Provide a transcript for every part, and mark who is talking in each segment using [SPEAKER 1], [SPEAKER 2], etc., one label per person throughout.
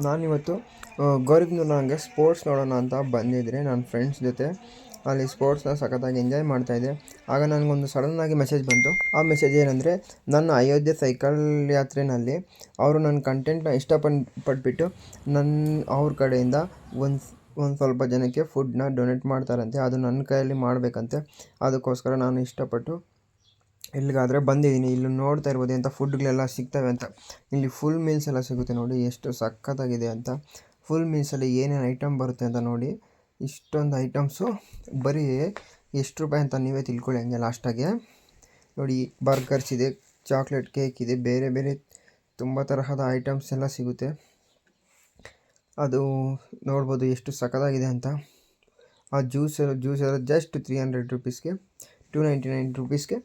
[SPEAKER 1] ನಾನಿವತ್ತು ನನಗೆ ಸ್ಪೋರ್ಟ್ಸ್ ನೋಡೋಣ ಅಂತ ಬಂದಿದ್ದರೆ ನನ್ನ ಫ್ರೆಂಡ್ಸ್ ಜೊತೆ. ಅಲ್ಲಿ ಸ್ಪೋರ್ಟ್ಸ್ನ ಸಖತ್ತಾಗಿ ಎಂಜಾಯ್ ಮಾಡ್ತಾಯಿದ್ದೆ ಆಗ ನನಗೊಂದು ಸಡನ್ನಾಗಿ ಮೆಸೇಜ್ ಬಂತು. ಆ ಮೆಸೇಜ್ ಏನಂದರೆ, ನನ್ನ ಅಯೋಧ್ಯೆ ಸೈಕಲ್ ಯಾತ್ರೆಯಲ್ಲಿ ಅವರು ನನ್ನ ಕಂಟೆಂಟ್ನ ಇಷ್ಟಪಟ್ಟು ಪಟ್ಬಿಟ್ಟು ನನ್ನ ಅವ್ರ ಕಡೆಯಿಂದ ಒಂದು ಒಂದು ಸ್ವಲ್ಪ ಜನಕ್ಕೆ ಫುಡ್ನ ಡೊನೇಟ್ ಮಾಡ್ತಾರಂತೆ. ಅದು ನನ್ನ ಕೈಯಲ್ಲಿ ಮಾಡಬೇಕಂತೆ. ಅದಕ್ಕೋಸ್ಕರ ನಾನು ಇಷ್ಟಪಟ್ಟು ಇಲ್ಲಿಗಾದರೆ ಬಂದಿದ್ದೀನಿ. ಇಲ್ಲಿ ನೋಡ್ತಾ ಇರ್ಬೋದು ಎಂಥ ಫುಡ್ಗಳೆಲ್ಲ ಸಿಗ್ತವೆ ಅಂತ. ಇಲ್ಲಿ ಫುಲ್ ಮೀಲ್ಸ್ ಎಲ್ಲ ಸಿಗುತ್ತೆ ನೋಡಿ. ಎಷ್ಟು ಸಖತ್ತಾಗಿದೆ ಅಂತ. ಫುಲ್ ಮೀಲ್ಸಲ್ಲಿ ಏನೇನು ಐಟಮ್ ಬರುತ್ತೆ ಅಂತ ನೋಡಿ. ಇಷ್ಟೊಂದು ಐಟಮ್ಸು ಬರೀ ಎಷ್ಟು ರೂಪಾಯಿ ಅಂತ ನೀವೇ ತಿಳ್ಕೊಳ್ಳಿ ಹಂಗೆ ಲಾಸ್ಟಾಗೆ ನೋಡಿ ಬರ್ಗರ್ಸ್ ಇದೆ ಚಾಕ್ಲೇಟ್ ಕೇಕ್ ಇದೆ, ಬೇರೆ ಬೇರೆ ತುಂಬ ತರಹದ ಐಟಮ್ಸ್ ಎಲ್ಲ ಸಿಗುತ್ತೆ. ಅದು ನೋಡ್ಬೋದು ಎಷ್ಟು ಸಖತ್ತಾಗಿದೆ ಅಂತ. ಆ ಜ್ಯೂಸ್ ಜ್ಯೂಸ್ ಎಲ್ಲ ಜಸ್ಟ್ ತ್ರೀ ಹಂಡ್ರೆಡ್ ರುಪೀಸ್ಗೆ ಟೂ ನೈಂಟಿ ನೈನ್ ರುಪೀಸ್ಗೆ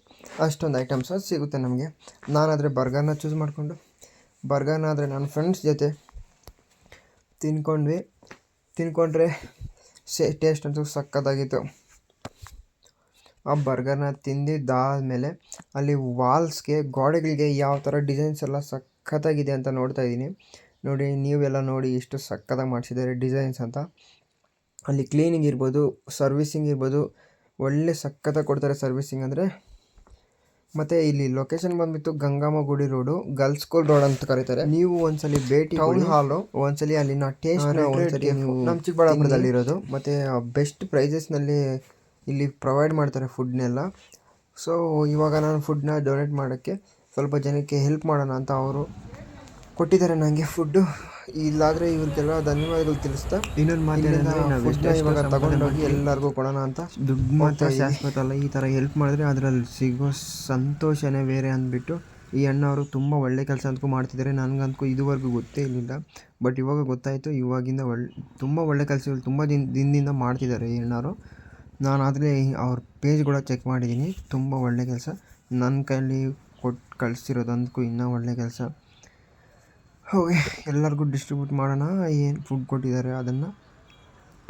[SPEAKER 1] ಅಷ್ಟೊಂದು ಐಟಮ್ಸ್ ಸಿಗುತ್ತೆ ನಮಗೆ. ನಾನಾದರೆ ಬರ್ಗರ್ನ ಚೂಸ್ ಮಾಡಿಕೊಂಡು ಬರ್ಗರ್ನ ಆದರೆ ನನ್ನ ಫ್ರೆಂಡ್ಸ್ ಜೊತೆ ತಿನ್ಕೊಂಡ್ವಿ. ತಿನ್ಕೊಂಡ್ರೆ ಸೇ ಟೇಸ್ಟ್ ಅಂತೂ ಸಕ್ಕತ್ತಾಗಿತ್ತು ಆ ಬರ್ಗರ್ನ ತಿಂದಿದ್ದಾದಮೇಲೆ ಅಲ್ಲಿ ವಾಲ್ಸ್ಗೆ ಗೋಡೆಗಳಿಗೆ ಯಾವ ಥರ ಡಿಸೈನ್ಸ್ ಎಲ್ಲ ಸಖತ್ತಾಗಿದೆ ಅಂತ ನೋಡ್ತಾ ಇದ್ದೀನಿ. ನೋಡಿ, ನೀವೆಲ್ಲ ನೋಡಿ ಎಷ್ಟು ಸಖತ್ತಾಗಿ ಮಾಡಿಸಿದ್ದಾರೆ ಡಿಸೈನ್ಸ್ ಅಂತ. ಅಲ್ಲಿ ಕ್ಲೀನಿಂಗ್ ಇರ್ಬೋದು ಸರ್ವಿಸಿಂಗ್ ಇರ್ಬೋದು ಒಳ್ಳೆ ಸಖತ್ತಾಗಿ ಕೊಡ್ತಾರೆ ಸರ್ವಿಸಿಂಗ್ ಅಂದರೆ. ಮತ್ತು ಇಲ್ಲಿ ಲೊಕೇಶನ್ ಬಂದ್ಬಿಟ್ಟು ಗಂಗಮ್ಮ ಗುಡಿ ರೋಡು ಗರ್ಲ್ಸ್ ಸ್ಕೂಲ್ ರೋಡ್ ಅಂತ ಕರೀತಾರೆ. ನೀವು ಒಂದ್ಸಲಿ ಭೇಟಿ ಟೌನ್ ಹಾಲು ಒಂದ್ಸಲಿ ಅಲ್ಲಿನ ಟೇಸ್ಟ್ ಒಂದ್ಸಲಿ ನಮ್ಮ ಚಿಕ್ಕಬಳ್ಳಾಪುರದಲ್ಲಿರೋದು. ಮತ್ತು ಬೆಸ್ಟ್ ಪ್ರೈಸಸ್ನಲ್ಲಿ ಇಲ್ಲಿ ಪ್ರೊವೈಡ್ ಮಾಡ್ತಾರೆ ಫುಡ್ನೆಲ್ಲ ಸೊ ಇವಾಗ ನಾನು ಫುಡ್ನ ಡೊನೇಟ್ ಮಾಡೋಕ್ಕೆ ಸ್ವಲ್ಪ ಜನಕ್ಕೆ ಹೆಲ್ಪ್ ಮಾಡೋಣ ಅಂತ ಅವರು ಕೊಟ್ಟಿದ್ದಾರೆ ನನಗೆ ಫುಡ್ಡು. ಇಲ್ಲಾದರೆ ಇವ್ರಿಗೆಲ್ಲ ಧನ್ಯವಾದಗಳು ತಿಳಿಸ್ತಾ.
[SPEAKER 2] ಇನ್ನೊಂದು
[SPEAKER 1] ಮಾತಾಡಿದ್ರೆ ಇವಾಗ ತಗೊಂಡೋಗಿ ಎಲ್ಲರಿಗೂ ಕೊಡೋಣ ಅಂತ.
[SPEAKER 2] ದುಡ್ಡು ಮಾತ್ರ ಶಾಶ್ವತ ಅಲ್ಲ ಈ ಥರ ಹೆಲ್ಪ್ ಮಾಡಿದ್ರೆ ಅದರಲ್ಲಿ ಸಿಗೋ ಸಂತೋಷನೇ ಬೇರೆ ಅಂದ್ಬಿಟ್ಟು ಈ ಅಣ್ಣವರು ತುಂಬ ಒಳ್ಳೆ ಕೆಲಸ ಅಂತೂ ಮಾಡ್ತಿದ್ದಾರೆ. ನನಗಂತೂ ಇದುವರೆಗೂ ಗೊತ್ತೇ ಇರಲಿಲ್ಲ. ಬಟ್ ಇವಾಗ ಗೊತ್ತಾಯಿತು ಇವಾಗಿಂದ ಒಳ್ಳೆ ತುಂಬ ಒಳ್ಳೆ ಕೆಲಸಗಳು ತುಂಬ ದಿನ ದಿನದಿಂದ ಮಾಡ್ತಿದ್ದಾರೆ ಈ ಅಣ್ಣವರು ನಾನು ಆದರೆ ಅವ್ರ ಪೇಜ್ ಕೂಡ ಚೆಕ್ ಮಾಡಿದ್ದೀನಿ. ತುಂಬ ಒಳ್ಳೆ ಕೆಲಸ. ನನ್ನ ಕೈಯಲ್ಲಿ ಕೊಟ್ಟು ಕಳಿಸಿರೋದಂತೂ ಇನ್ನೂ ಒಳ್ಳೆ ಕೆಲಸ. ಹೋಗಿ ಎಲ್ಲರಿಗೂ ಡಿಸ್ಟ್ರಿಬ್ಯೂಟ್ ಮಾಡೋಣ ಏನು ಫುಡ್ ಕೊಟ್ಟಿದ್ದಾರೆ ಅದನ್ನು.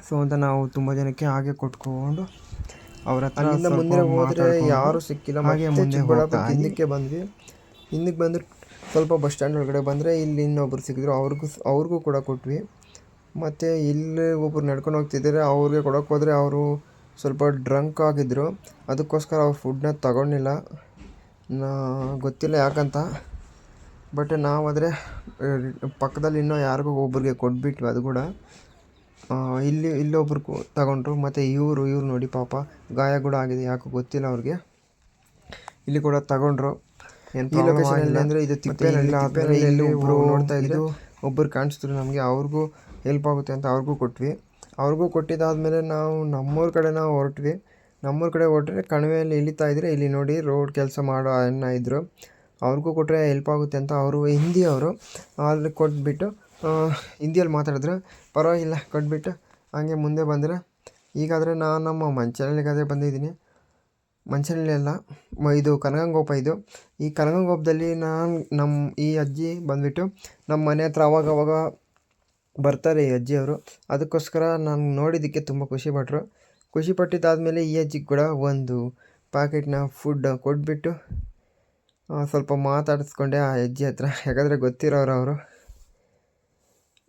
[SPEAKER 2] ಸೊ ಅಂತ ನಾವು ತುಂಬ ಜನಕ್ಕೆ ಹಾಗೆ ಕೊಟ್ಕೊಂಡು ಅವರ ಹತ್ರ
[SPEAKER 1] ಮುಂದೆ ಹೋದರೆ ಯಾರೂ ಸಿಕ್ಕಿಲ್ಲ
[SPEAKER 2] ಹಾಗೆ ಮುಂದೆ
[SPEAKER 1] ಹಿಂದಕ್ಕೆ ಬಂದ್ವಿ. ಹಿಂದಕ್ಕೆ ಬಂದು ಸ್ವಲ್ಪ ಬಸ್ ಸ್ಟ್ಯಾಂಡ್ ಒಳಗಡೆ ಬಂದರೆ ಇಲ್ಲಿ ಇನ್ನೊಬ್ರು ಸಿಕ್ಕಿದ್ರು ಅವ್ರಿಗೂ ಅವ್ರಿಗೂ ಕೂಡ ಕೊಟ್ವಿ. ಮತ್ತು ಇಲ್ಲಿ ಒಬ್ಬರು ನಡ್ಕೊಂಡು ಹೋಗ್ತಿದ್ದಾರೆ ಅವ್ರಿಗೆ ಕೊಡೋಕ್ಕೆ ಹೋದರೆ ಅವರು ಸ್ವಲ್ಪ ಡ್ರಂಕ್ ಆಗಿದ್ದರು ಅದಕ್ಕೋಸ್ಕರ ಅವ್ರು ಫುಡ್ನ ತಗೊಂಡಿಲ್ಲ. ನಾ ಗೊತ್ತಿಲ್ಲ ಯಾಕಂತ. ಬಟ್ ನಾವಾದರೆ ಪಕ್ಕದಲ್ಲಿ ಇನ್ನೂ ಯಾರಿಗೋ ಒಬ್ಬರಿಗೆ ಕೊಟ್ಬಿಟ್ವಿ ಅದು ಕೂಡ. ಇಲ್ಲಿ ಇಲ್ಲೊಬ್ರು ಕೊ- ತಗೊಂಡ್ರು ಮತ್ತು ಇವರು ಇವ್ರು ನೋಡಿ ಪಾಪ ಗಾಯ ಕೂಡ ಆಗಿದೆ ಯಾಕೋ ಗೊತ್ತಿಲ್ಲ ಅವ್ರಿಗೆ. ಇಲ್ಲಿ ಕೂಡ ತಗೊಂಡ್ರು. ಈ ಅಂದರೆ ಇದು ತಿಪ್ಪೇನಹಳ್ಳಿ ಇಲ್ಲಿ ಒಬ್ಬರು ನೋಡ್ತಾ ಇದ್ದರು ಒಬ್ಬರು ಕಾಣಿಸಿದ್ರು ನಮಗೆ ಅವ್ರಿಗೂ ಹೆಲ್ಪ್ ಆಗುತ್ತೆ ಅಂತ ಅವ್ರಿಗೂ ಕೊಟ್ವಿ. ಅವ್ರಿಗೂ ಕೊಟ್ಟಿದ್ದಾದಮೇಲೆ ನಾವು ನಮ್ಮೂರ ಕಡೆ ನಾವು ಹೊರಟ್ವಿ. ನಮ್ಮೂರ ಕಡೆ ಹೊರಟ್ರೆ ಕಣಿವೆಯಲ್ಲಿ ಇಳಿತಾ ಇದ್ದರೆ ಇಲ್ಲಿ ನೋಡಿ ರೋಡ್ ಕೆಲಸ ಮಾಡೋ ಅಣ್ಣ ಇದ್ದರು ಅವ್ರಿಗೂ ಕೊಟ್ಟರೆ ಹೆಲ್ಪ್ ಆಗುತ್ತೆ ಅಂತ ಅವರು ಹಿಂದಿ ಅವರು ಅಲ್ಲಿ ಕೊಟ್ಬಿಟ್ಟು ಹಿಂದಿಯಲ್ಲಿ ಮಾತಾಡಿದ್ರು ಪರವಾಗಿಲ್ಲ, ಕೊಟ್ಬಿಟ್ಟು ಹಾಗೆ ಮುಂದೆ ಬಂದರೆ. ಈಗಾದರೆ ನಾನು ನಮ್ಮ ಮಂಚನಳ್ಳಿಗಾದರೆ ಬಂದಿದ್ದೀನಿ. ಮಂಚನಳ್ಳಿ ಅಲ್ಲ ಇದು ಕನಗಂಗೋಪ ಇದು. ಈ ಕನಗಂಗೋಪದಲ್ಲಿ ನಾನು, ನಮ್ಮ ಈ ಅಜ್ಜಿ ಬಂದುಬಿಟ್ಟು ನಮ್ಮ ಮನೆ ಹತ್ರ ಅವಾಗ ಅವಾಗ ಬರ್ತಾರೆ ಈ ಅಜ್ಜಿಯವರು. ಅದಕ್ಕೋಸ್ಕರ ನಾನು ನೋಡಿದ್ದಕ್ಕೆ ತುಂಬ ಖುಷಿಪಟ್ಟರು ಖುಷಿಪಟ್ಟಿದ್ದಾದಮೇಲೆ ಈ ಅಜ್ಜಿಗೆ ಕೂಡ ಒಂದು ಪ್ಯಾಕೆಟ್ನ ಫುಡ್ ಕೊಟ್ಬಿಟ್ಟು ಸ್ವಲ್ಪ ಮಾತಾಡಿಸ್ಕೊಂಡೆ ಆ ಹೆಜ್ಜೆ ಹತ್ರ. ಯಾಕಂದರೆ ಗೊತ್ತಿರೋರು ಅವರು.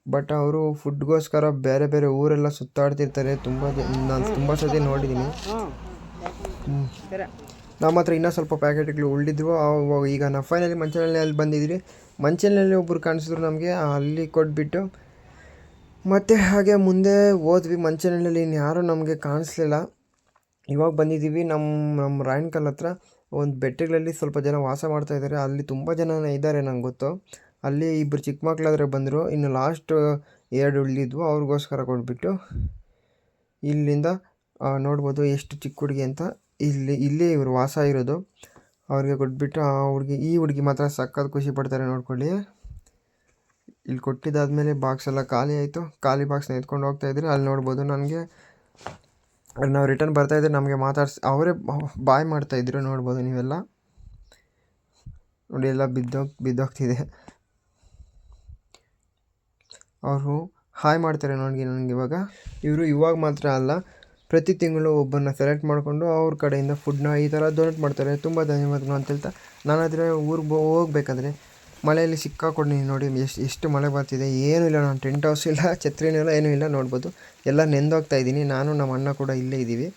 [SPEAKER 1] ಬಟ್ ಅವರು ಫುಡ್ಗೋಸ್ಕರ ಬೇರೆ ಬೇರೆ ಊರೆಲ್ಲ ಸುತ್ತಾಡ್ತಿರ್ತಾರೆ. ತುಂಬ ನಾನು ತುಂಬ ಸತಿ ನೋಡಿದ್ದೀನಿ. ನಮ್ಮ ಹತ್ರ ಇನ್ನೂ ಸ್ವಲ್ಪ ಪ್ಯಾಕೆಟ್ಗಳು ಉಳಿದಿದ್ವು. ಈಗ ನಾವು ಫೈನಲಿ ಮಂಚನಹಳ್ಳಿಯಲ್ಲಿ ಬಂದಿದ್ವಿ ಮಂಚನಹಳ್ಳಿ ಒಬ್ಬರು ಕಾಣಿಸಿದ್ರು ನಮಗೆ. ಅಲ್ಲಿ ಕೊಟ್ಬಿಟ್ಟು ಮತ್ತು ಹಾಗೆ ಮುಂದೆ ಹೋದ್ವಿ. ಮಂಚನಹಳ್ಳಿಯಲ್ಲಿ ಇನ್ಯಾರೂ ನಮಗೆ ಕಾಣಿಸ್ಲಿಲ್ಲ. ಇವಾಗ ಬಂದಿದ್ದೀವಿ. ನಮ್ಮ ನಮ್ಮ ರಾಯಣ್ಕಲ್ ಹತ್ರ. ಒಂದು ಬೆಟ್ಟಗಳಲ್ಲಿ ಸ್ವಲ್ಪ ಜನ ವಾಸ ಮಾಡ್ತಾ ಇದ್ದಾರೆ ಅಲ್ಲಿ ತುಂಬ ಜನ ಇದ್ದಾರೆ ನಂಗೆ ಗೊತ್ತು. ಅಲ್ಲಿ ಇಬ್ಬರು ಚಿಕ್ಕ ಮಕ್ಕಳಾದ್ರೆ ಬಂದರು. ಇನ್ನು ಲಾಸ್ಟ್ ಎರಡು ಉಳಿದಿದ್ವು. ಅವ್ರಿಗೋಸ್ಕರ ಕೊಟ್ಬಿಟ್ಟು ಇಲ್ಲಿಂದ ನೋಡ್ಬೋದು ಎಷ್ಟು ಚಿಕ್ಕ ಹುಡುಗಿ ಅಂತ. ಇಲ್ಲಿ ಇಲ್ಲಿ ಇವರು ವಾಸ ಇರೋದು. ಅವ್ರಿಗೆ ಕೊಟ್ಬಿಟ್ಟು ಆ ಹುಡುಗಿ, ಈ ಹುಡುಗಿ ಮಾತ್ರ ಸಕ್ಕತ್ ಖುಷಿ ಪಡ್ತಾರೆ ನೋಡ್ಕೊಳ್ಳಿ. ಇಲ್ಲಿ ಕೊಟ್ಟಿದ್ದಾದಮೇಲೆ ಬಾಕ್ಸ್ ಎಲ್ಲ ಖಾಲಿ ಆಯಿತು. ಖಾಲಿ ಬಾಕ್ಸ್ನ ಎತ್ಕೊಂಡು ಹೋಗ್ತಾ ಇದ್ರೆ. ಅಲ್ಲಿ ನೋಡ್ಬೋದು ನನಗೆ ನಾವು ರಿಟರ್ನ್ ಬರ್ತಾಯಿದ್ರೆ ನಮಗೆ ಮಾತಾಡ್ಸಿ, ಅವರೇ ಬಾಯ್ ಮಾಡ್ತಾಯಿದ್ರು ನೋಡ್ಬೋದು ನೀವೆಲ್ಲ. ನೋಡಿ ಎಲ್ಲ ಬಿದ್ದೋಗ್, ಬಿದ್ದೋಗ್ತಿದೆ. ಅವರು ಹಾಯ್ ಮಾಡ್ತಾರೆ ನನಗೆ ನನಗೆ ಇವಾಗ. ಇವರು ಇವಾಗ ಮಾತ್ರ ಅಲ್ಲ, ಪ್ರತಿ ತಿಂಗಳು ಒಬ್ಬರನ್ನ ಸೆಲೆಕ್ಟ್ ಮಾಡಿಕೊಂಡು ಅವ್ರ ಕಡೆಯಿಂದ ಫುಡ್ನ ಈ ಥರ ಡೊನೇಟ್ ಮಾಡ್ತಾರೆ. ತುಂಬ ಧನ್ಯವಾದಗಳು ಅಂತ ಹೇಳ್ತಾ ನಾನಾದರೆ ಊರಿಗೆ ಹೋಗ್ಬೇಕಾದ್ರೆ ಮಳೆಯಲ್ಲಿ ಸಿಕ್ಕಾಕೊಂಡು ನೋಡಿ, ಎಷ್ಟು ಎಷ್ಟು ಮಳೆ ಬರ್ತಿದೆ, ಏನೂ ಇಲ್ಲ, ನಾನು ಟೆಂಟ್ ಹೌಸ್ ಇಲ್ಲ, ಛತ್ರಿನೂ ಇಲ್ಲ ಏನೂ ಇಲ್ಲ, ನೋಡ್ಬೋದು. ಎಲ್ಲ ನೆಂದೋಗ್ತಾ ಇದ್ದೀನಿ, ನಾನು, ನಮ್ಮ ಅಣ್ಣ ಕೂಡ ಇಲ್ಲೇ ಇದ್ದೀವಿ.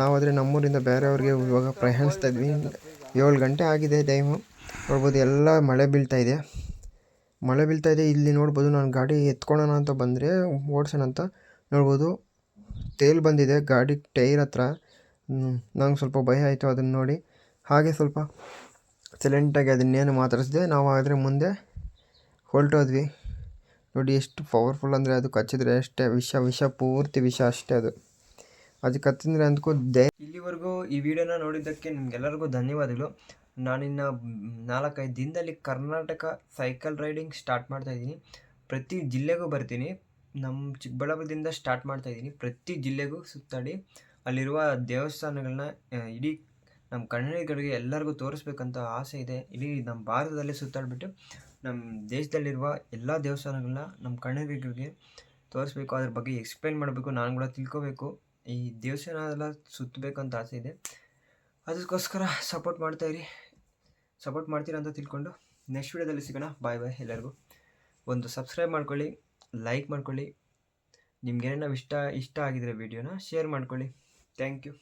[SPEAKER 1] ನಾವಾದರೆ ನಮ್ಮೂರಿಂದ ಬೇರೆಯವ್ರಿಗೆ ಇವಾಗ ಪ್ರಯಾಣಿಸ್ತಾ ಇದ್ವಿ. ಏಳು ಗಂಟೆ ಆಗಿದೆ ಟೈಮು. ನೋಡ್ಬೋದು, ಎಲ್ಲ ಮಳೆ ಬೀಳ್ತಾ ಇದೆ. ಮಳೆ ಬೀಳ್ತಾ ಇದೆ, ಇಲ್ಲಿ ನೋಡ್ಬೋದು, ನಾನು ಗಾಡಿ ಎತ್ಕೊಳೋಣ ಅಂತ ಬಂದರೆ, ಓಡಿಸೋಣ ಅಂತ. ನೋಡ್ಬೋದು, ತೇಲ್ ಬಂದಿದೆ, ಗಾಡಿ ಟೈರ್ ಹತ್ರ. ನಂಗೆ ಸ್ವಲ್ಪ ಭಯ ಆಯಿತು ಅದನ್ನು ನೋಡಿ. ಹಾಗೆ ಸ್ವಲ್ಪ ಸೈಲೆಂಟಾಗಿ ಅದನ್ನೇನು ಮಾತಾಡಿಸಿದೆ, ನಾವು ಆದರೆ ಮುಂದೆ ಹೊರಟೋದ್ವಿ. ನೋಡಿ ಎಷ್ಟು ಪವರ್ಫುಲ್ ಅಂದರೆ ಅದು ಕಚ್ಚಿದ್ರೆ ಅಷ್ಟೇ, ವಿಷ ವಿಷ ಪೂರ್ತಿ ವಿಷ ಅಷ್ಟೇ ಅದು. ಅದು ಕತ್ತಿದ್ರೆ ಅಂದ್ಕೂ ದೇ ಇಲ್ಲಿವರೆಗೂ ಈ ವಿಡಿಯೋನ ನೋಡಿದ್ದಕ್ಕೆ ನಿಮ್ಗೆಲ್ಲರಿಗೂ ಧನ್ಯವಾದಗಳು. ನಾನಿನ್ನು ನಾಲ್ಕೈದು ದಿನದಲ್ಲಿ ಕರ್ನಾಟಕ ಸೈಕಲ್ ರೈಡಿಂಗ್ ಸ್ಟಾರ್ಟ್ ಮಾಡ್ತಾ ಇದ್ದೀನಿ. ಪ್ರತಿ ಜಿಲ್ಲೆಗೂ ಬರ್ತೀನಿ. ನಮ್ಮ ಚಿಕ್ಕಬಳ್ಳಾಪುರದಿಂದ ಸ್ಟಾರ್ಟ್ ಮಾಡ್ತಾ ಇದ್ದೀನಿ. ಪ್ರತಿ ಜಿಲ್ಲೆಗೂ ಸುತ್ತಾಡಿ, ಅಲ್ಲಿರುವ ದೇವಸ್ಥಾನಗಳನ್ನ ಇಡೀ ನಮ್ಮ ಕನ್ನಡಿಗರಿಗೆ ಎಲ್ಲರಿಗೂ ತೋರಿಸ್ಬೇಕಂತ ಆಸೆ ಇದೆ. ಇಡೀ ನಮ್ಮ ಭಾರತದಲ್ಲೇ ಸುತ್ತಾಡ್ಬಿಟ್ಟು ನಮ್ಮ ದೇಶದಲ್ಲಿರುವ ಎಲ್ಲ ದೇವಸ್ಥಾನಗಳನ್ನ ನಮ್ಮ ಕನ್ನಡಿಗರಿಗೆ ತೋರಿಸ್ಬೇಕು. ಅದ್ರ ಬಗ್ಗೆ ಎಕ್ಸ್ಪ್ಲೈನ್ ಮಾಡಬೇಕು. ನಾನು ಕೂಡ ತಿಳ್ಕೊಬೇಕು. ಈ ದೇವಸ್ಥಾನ ಎಲ್ಲ ಸುತ್ತಬೇಕು ಅಂತ ಆಸೆ ಇದೆ. ಅದಕ್ಕೋಸ್ಕರ ಸಪೋರ್ಟ್ ಮಾಡ್ತಾಯಿರಿ ಸಪೋರ್ಟ್ ಮಾಡ್ತೀರಾ ಅಂತ ತಿಳ್ಕೊಂಡು ನೆಕ್ಸ್ಟ್ ವೀಡಿಯೋದಲ್ಲಿ ಸಿಗೋಣ. ಬಾಯ್ ಬಾಯ್ ಎಲ್ಲರಿಗೂ. ಒಂದು ಸಬ್ಸ್ಕ್ರೈಬ್ ಮಾಡ್ಕೊಳ್ಳಿ ಲೈಕ್ ಮಾಡ್ಕೊಳ್ಳಿ. ನಿಮ್ಗೇನೋ ಇಷ್ಟ ಇಷ್ಟ ಆಗಿದ್ರೆ ವಿಡಿಯೋನ ಶೇರ್ ಮಾಡ್ಕೊಳ್ಳಿ. Thank you